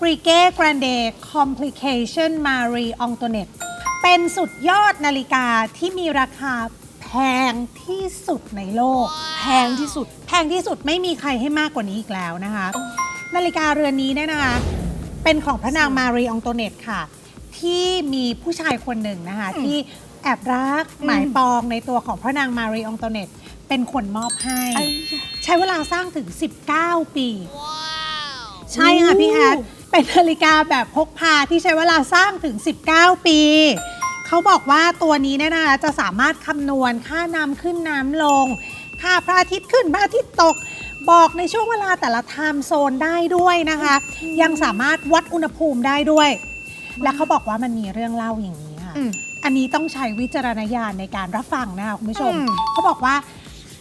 b r i g e Grande Complication Marie Antoinette เป็นสุดยอดนาฬิกาที่มีราคาแพงที่สุดในโลก แพงที่สุด แพงที่สุดไม่มีใครให้มากกว่านี้อีกแล้วนะคะ นาฬิกาเรือนนี้เนี่ยนะคะ เป็นของพระนางมารีอองโตเนตค่ะ ที่มีผู้ชายคนหนึ่งนะคะ ที่แอบรักหมายปองในตัวของพระนางมารีอองโตเนตเป็นคนมอบให้ไอ้ใช้เวลาสร้างถึง 19 ปี ใช่ค่ะพี่แอด เป็นนาฬิกาแบบพกพาที่ใช้เวลาสร้างถึง 19 ปี เขาบอกว่าตัวนี้เนี่ยนะคะจะสามารถคำนวณค่าน้ำขึ้นน้ำลง ค่าพระอาทิตย์ขึ้นพระอาทิตย์ตก บอกในช่วงเวลาแต่ละไทม์โซนได้ด้วยนะคะ ยังสามารถวัดอุณหภูมิได้ด้วย และเขาบอกว่ามันมีเรื่องเล่าอย่างนี้ค่ะอืมอันนี้ต้องใช้วิจารณญาณในการรับฟังนะคะคุณผู้ชมอืมเขาบอกว่า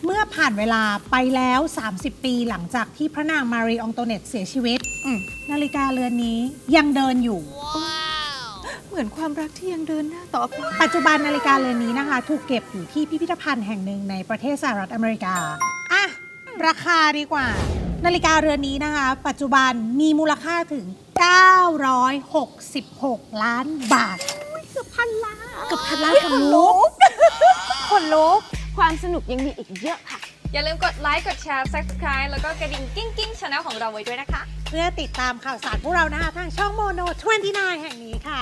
เมื่อผ่านเวลาไปแล้ว 30 ปีหลังจากที่พระนางมารีอองโตเนตเสียชีวิต อืมนาฬิกาเรือนนี้ยังเดินอยู่ เหมือนความรักที่ยังเดินหน้าต่อไปปัจจุบันนาฬิกาเรือนนี้นะคะ ถูกเก็บอยู่ที่พิพิธภัณฑ์แห่งหนึ่งในประเทศสหรัฐอเมริกา อะ ราคาดีกว่า นาฬิกาเรือนนี้นะคะ ปัจจุบันมีมูลค่าถึง 966 ล้านบาท เกือบพันล้านเกับพันล้านคนลุกคนลุก ความสนุกยังมีอีกเยอะค่ะ อย่าลืมกดไลค์กดแชร์ subscribe แล้วก็กระดิ่งกิ้งกิ้งช anel ของเราไว้ด้วยนะคะ เพื่อติดตามข่าวสารพวกเรานะคะทางช่องโมโน 29 แห่งนี้ค่ะ